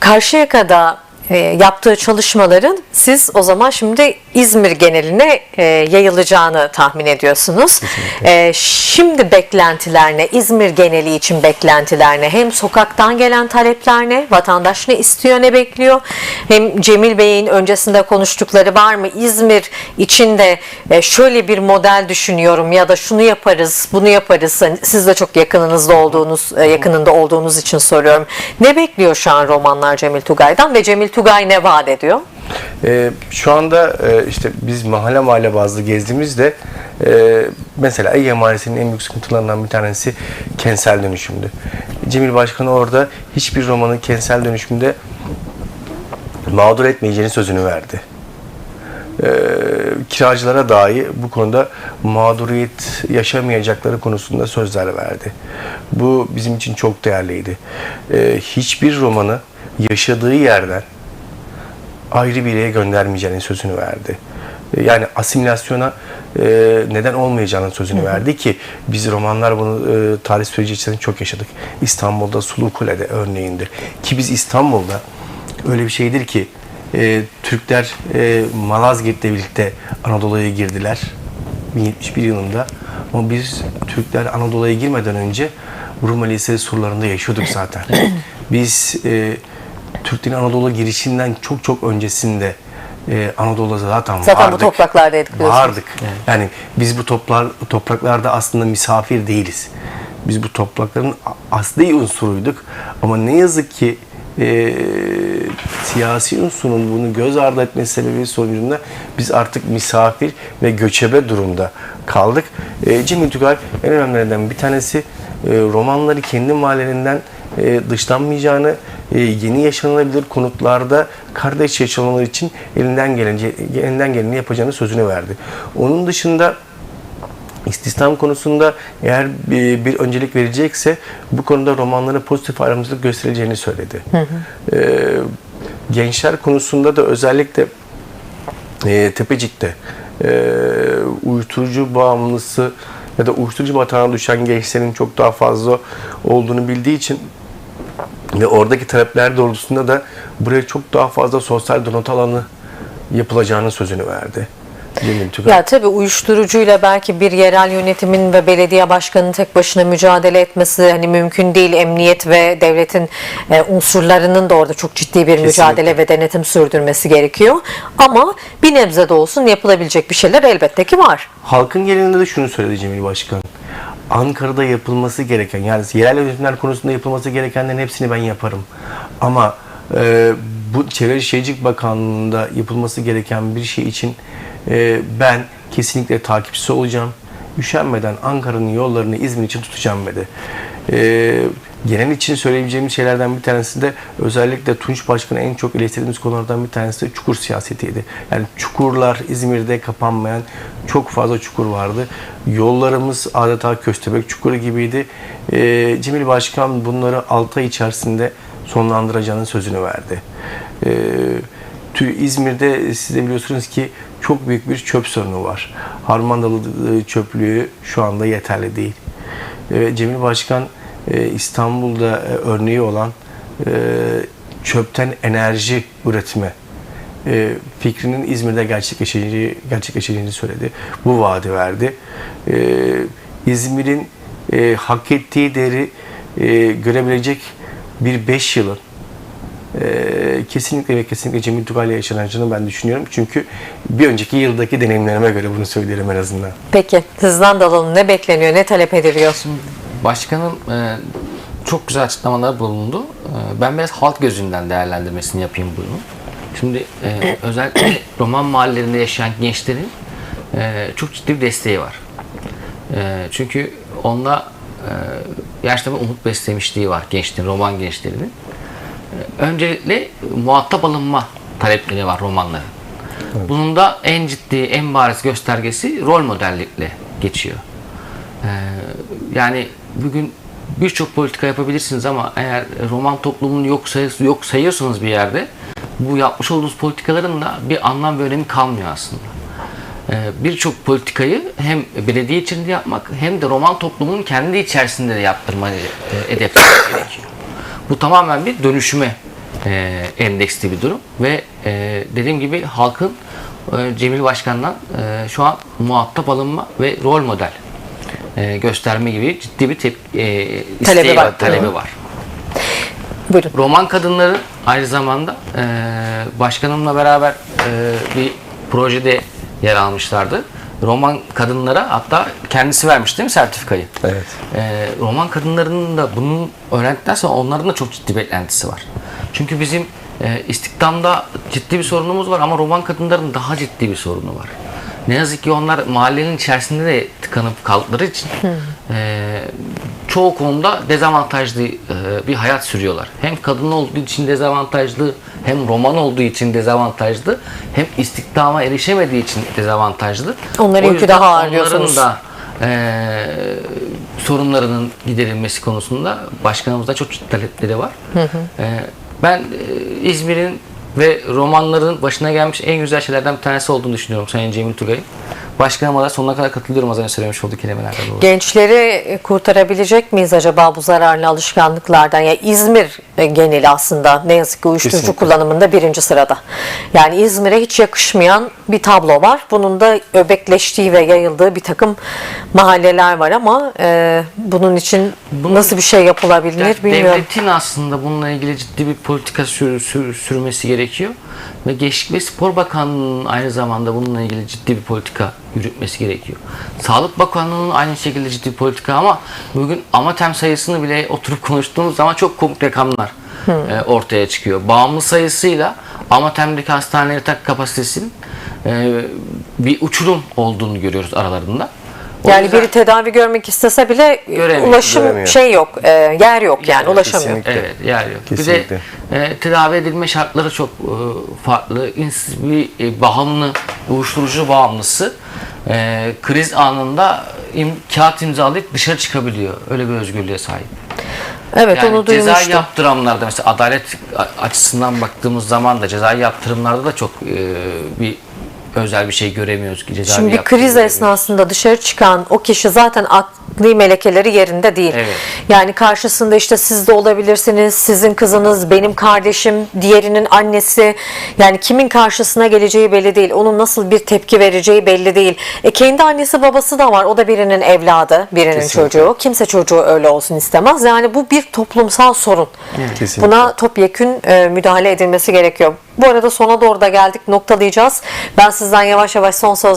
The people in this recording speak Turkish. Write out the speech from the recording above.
Karşıyaka'da e, yaptığı çalışmaların siz o zaman şimdi İzmir geneline e, yayılacağını tahmin ediyorsunuz. E, şimdi beklentiler ne? İzmir geneli için beklentiler ne? Hem sokaktan gelen talepler ne? Vatandaş ne istiyor, ne bekliyor? Hem Cemil Bey'in öncesinde konuştukları var mı? İzmir için de e, şöyle bir model düşünüyorum ya da şunu yaparız, bunu yaparız. Hani siz de çok yakınınızda olduğunuz, e, yakınında olduğunuz için soruyorum. Ne bekliyor şu an romanlar Cemil Tugay'dan ve Cemil Tugay ne vaat ediyor? Ee, şu anda e, işte biz mahalle mahalle bazlı gezdiğimizde e, mesela Ege Mahallesi'nin en büyük sıkıntılarından bir tanesi kentsel dönüşümdü. Cemil Başkan orada hiçbir romanın kentsel dönüşümde mağdur etmeyeceğini sözünü verdi. Ee, kiracılara dahi bu konuda mağduriyet yaşamayacakları konusunda sözler verdi. Bu bizim için çok değerliydi. Ee, hiçbir romanı yaşadığı yerden ayrı bir yere göndermeyeceğinin sözünü verdi. E, Yani asimilasyona e, neden olmayacağının sözünü verdi ki biz romanlar bunu e, tarih süreci içerisinde çok yaşadık. İstanbul'da Sulu Kule'de örneğinde. Ki biz İstanbul'da öyle bir şeydir ki e, Türkler e, Malazgirt'le birlikte Anadolu'ya girdiler. 1071 yılında. Ama biz Türkler Anadolu'ya girmeden önce Rumeli surlarında yaşıyorduk zaten. biz e, Türklerin Anadolu girişinden çok çok öncesinde e, Anadolu'da zaten, Zaten bu vardık. topraklarda etkiliyorsunuz. Vardık. Yani biz bu toplar, topraklarda aslında misafir değiliz. Biz bu toprakların asli unsuruyduk. Ama ne yazık ki e, siyasi unsurun bunu göz ardı etmesi sebebi sonucunda biz artık misafir ve göçebe durumda kaldık. E, Cemil Tugay en önemlilerinden bir tanesi e, romanları kendi mahallelerinden e, dışlanmayacağını, e, yeni yaşanılabilir konutlarda kardeş yaşamaları için elinden gelince elinden geleni yapacağını sözünü verdi. Onun dışında İstihdam konusunda eğer bir, bir öncelik verecekse bu konuda romanlara pozitif ayrımcılık göstereceğini söyledi. Ee, gençler konusunda da özellikle e, Tepecik'te e, uyuşturucu bağımlısı ya da uyuşturucu batağına düşen gençlerin çok daha fazla olduğunu bildiği için ve oradaki talepler doğrultusunda da buraya çok daha fazla sosyal donat alanı yapılacağını sözünü verdi. Cemil. Ya tabii uyuşturucuyla belki bir yerel yönetimin ve belediye başkanının tek başına mücadele etmesi hani mümkün değil. Emniyet ve devletin e, unsurlarının da orada çok ciddi bir mücadele ve denetim sürdürmesi gerekiyor. Ama bir nebze de olsun yapılabilecek bir şeyler elbette ki var. Halkın genelinde de şunu söyledi Cemil Başkan. Ankara'da yapılması gereken yani yerel yönetimler konusunda yapılması gerekenlerin hepsini ben yaparım. Ama e, bu Çevre Şehircilik Bakanlığı'nda yapılması gereken bir şey için e, ben kesinlikle takipçisi olacağım. Üşenmeden Ankara'nın yollarını İzmir için tutacağım dedi. E, genel için söyleyebileceğimiz şeylerden bir tanesi de özellikle Tunç Başkan'a en çok eleştirdiğimiz konulardan bir tanesi de çukur siyasetiydi. Yani çukurlar İzmir'de kapanmayan çok fazla çukur vardı. Yollarımız adeta köstebek çukuru gibiydi. E, Cemil Başkan bunları 6 ay içerisinde sonlandıracağının sözünü verdi. E, İzmir'de siz de biliyorsunuz ki çok büyük bir çöp sorunu var. Harmandalı e, çöplüğü şu anda yeterli değil. Cemil Başkan e, İstanbul'da e, örneği olan e, çöpten enerji üretme e, fikrinin İzmir'de gerçekleşeceğini, gerçekleşeceğini söyledi. Bu vaadi verdi. İzmir'in e, hak ettiği değeri görebilecek bir 5 yılın e, kesinlikle ve kesinlikle Cemil Tugay'la yaşanacağını ben düşünüyorum. Çünkü bir önceki yıldaki deneyimlerime göre bunu söyleyelim en azından. Peki sizden de alalım. Ne bekleniyor? Ne talep ediliyor? Başkanın e, çok güzel açıklamalar bulundu. E, ben biraz halk gözünden değerlendirmesini yapayım bunu. Şimdi e, özellikle roman mahallelerinde yaşayan gençlerin e, çok ciddi bir desteği var. E, çünkü onda e, gerçekten bir umut beslemişliği var gençlerin, roman gençlerinin. Öncelikle muhatap alınma talepleri var romanların. Bunun da en ciddi, en bariz göstergesi rol modellikle geçiyor. Ee, yani bugün birçok politika yapabilirsiniz ama eğer roman toplumunu yok, say yok sayıyorsanız bir yerde bu yapmış olduğunuz politikaların da bir anlam ve önemi kalmıyor aslında. Ee, birçok politikayı hem belediye içinde yapmak hem de roman toplumunun kendi içerisinde de yaptırma e, hedeflemek gerekiyor. Bu tamamen bir dönüşüme e, endeksli bir durum ve e, dediğim gibi halkın e, Cemil Başkan'dan e, şu an muhatap alınma ve rol model e, gösterme gibi ciddi bir tep- e, Talebi var. var, talebi var. Buyurun. Roman kadınları aynı zamanda e, başkanımla beraber e, bir projede yer almışlardı. Roman kadınlara hatta kendisi vermiş değil mi sertifikayı? Evet. E, Roman kadınlarının da bunu öğrendikten sonra onların da çok ciddi beklentisi var. Çünkü bizim e, istihdamda ciddi bir sorunumuz var ama Roman kadınların daha ciddi bir sorunu var. Ne yazık ki onlar mahallenin içerisinde de tıkanıp kaldıkları için e, çoğu konuda dezavantajlı e, bir hayat sürüyorlar. Hem kadın olduğu için dezavantajlı, hem roman olduğu için dezavantajlı, hem istihdama erişemediği için dezavantajlı. Onların O yükü yüzden daha ağır diyorsunuz. da e, sorunlarının giderilmesi konusunda başkanımızda çok ciddi talepleri var. E, ben e, İzmir'in ve romanların başına gelmiş en güzel şeylerden bir tanesi olduğunu düşünüyorum Sayın Cemil Tugay'ın. Başkanıma da sonuna kadar katılıyorum az önce söylemiş olduğu kelimelerde doğru. Gençleri kurtarabilecek miyiz acaba bu zararlı alışkanlıklardan? Ya İzmir e, geneli aslında ne yazık ki uyuşturucu Kesinlikle. kullanımında birinci sırada. Yani İzmir'e hiç yakışmayan bir tablo var. Bunun da öbekleştiği ve yayıldığı bir takım mahalleler var ama e, bunun için nasıl bir şey yapılabilir Yani bilmiyorum. Devletin aslında bununla ilgili ciddi bir politika sür- sür- sürmesi gerekiyor. Ve Gençlik ve Spor Bakanlığı'nın aynı zamanda bununla ilgili ciddi bir politika yürütmesi gerekiyor. Sağlık Bakanlığı'nın aynı şekilde ciddi bir politika ama bugün amatem sayısını bile oturup konuştuğumuz zaman çok komik rakamlar e, ortaya çıkıyor. Bağımlı sayısıyla amatemdeki hastane yatak kapasitesinin e, bir uçurum olduğunu görüyoruz aralarında. O Yani yüzden- biri tedavi görmek istese bile Göremiyor, ulaşım göremiyor. şey yok, e, yer yok yani ulaşamıyor. kesinlikle. Evet, yer yok. Kesinlikle. Bir de e, tedavi edilme şartları çok e, farklı. İns- Bir e, bağımlı, uyuşturucu bağımlısı e, kriz anında im, kağıt imzalayıp dışarı çıkabiliyor. Öyle bir özgürlüğe sahip. Evet Yani onu ceza duymuştum. yaptıranlarda mesela adalet açısından baktığımız zaman da ceza yaptırımlarda da çok e, bir özel bir şey göremiyoruz ki ceza Şimdi kriz esnasında dışarı çıkan o kişi zaten akli melekeleri yerinde değil. Evet. Yani karşısında işte siz de olabilirsiniz, sizin kızınız, benim kardeşim, diğerinin annesi. Yani kimin karşısına geleceği belli değil. Onun nasıl bir tepki vereceği belli değil. E kendi annesi babası da var. O da birinin evladı, birinin Kesinlikle. çocuğu. Kimse çocuğu öyle olsun istemez. Yani bu bir toplumsal sorun. Kesinlikle. Buna topyekün e, müdahale edilmesi gerekiyor. Bu arada sona doğru da geldik. Noktalayacağız. Ben sizden yavaş yavaş son söz